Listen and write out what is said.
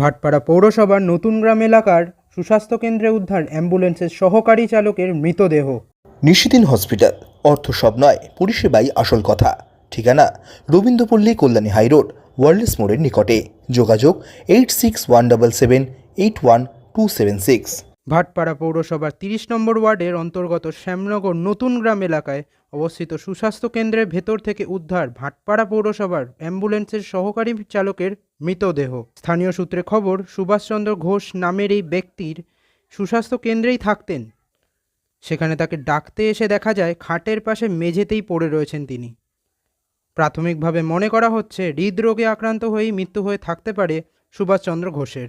ভাটপাড়া পৌরসভার নতুন গ্রাম এলাকার সুস্বাস্থ্য কেন্দ্রে উদ্ধার অ্যাম্বুলেন্সের সহকারী চালকের মৃতদেহ। নিশিদিন হসপিটাল, অর্থ সব নয়, পরিষেবাই আসল কথা। ঠিকানা, রবীন্দ্রপল্লী কল্যাণী হাইরোড ওয়ার্ল্ডস মোড়ের নিকটে। যোগাযোগ, eight six one double seven, eight one two seven six. Bhatpara পৌরসভার তিরিশ নম্বর ওয়ার্ডের অন্তর্গত শ্যামনগর নতুন গ্রাম এলাকায় অবস্থিত সুস্বাস্থ্য কেন্দ্রের ভেতর থেকে উদ্ধার ভাটপাড়া পৌরসভার অ্যাম্বুলেন্সের সহকারী চালকের মৃতদেহ। স্থানীয় সূত্রে খবর, সুভাষচন্দ্র ঘোষ নামের এই ব্যক্তির সুস্বাস্থ্য কেন্দ্রেই থাকতেন। সেখানে তাকে ডাকতে এসে দেখা যায়, খাটের পাশে মেঝেতেই পড়ে রয়েছেন তিনি। প্রাথমিকভাবে মনে করা হচ্ছে, হৃদরোগে আক্রান্ত হয়েই মৃত্যু হয়ে থাকতে পারে সুভাষচন্দ্র ঘোষের।